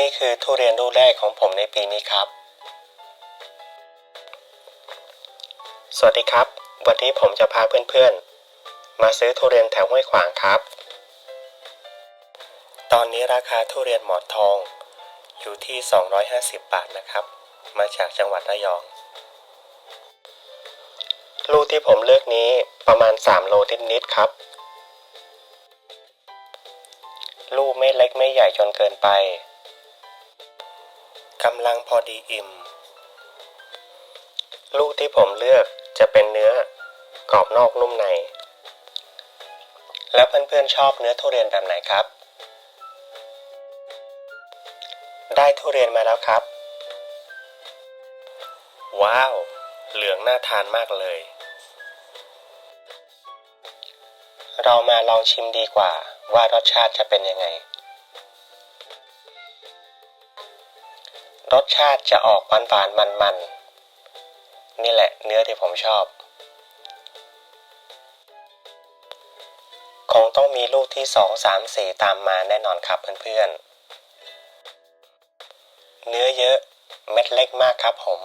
นี่คือทุเรียนลูกแรกของผมในปีนี้ครับ สวัสดีครับ วันนี้ผมจะพาเพื่อนๆ มาซื้อทุเรียนแถวห้วยขวางครับ ตอนนี้ราคาทุเรียนหมอนทองอยู่ที่ 250 บาทนะครับ มาจากจังหวัดระยอง ลูกที่ผมเลือกนี้ประมาณ 3 โลนิดๆครับ ลูกไม่เล็กไม่ใหญ่จนเกินไป กำลังพอดีอิ่ม ลูกที่ผมเลือกจะเป็นเนื้อกรอบนอกนุ่มใน แล้วเพื่อนๆชอบเนื้อทุเรียนแบบไหนครับ ได้ทุเรียนมาแล้วครับ ว้าว เหลืองน่าทานมากเลย เรามาลองชิมดีกว่าว่ารสชาติจะเป็นยังไง รสชาติจะออกหวานหวานมันมันๆนี่แหละเนื้อที่ผมชอบ คงต้องมีลูกที่สองสามสี่ตามมาแน่นอนครับเพื่อนๆ เนื้อเยอะเม็ดเล็กมากครับผม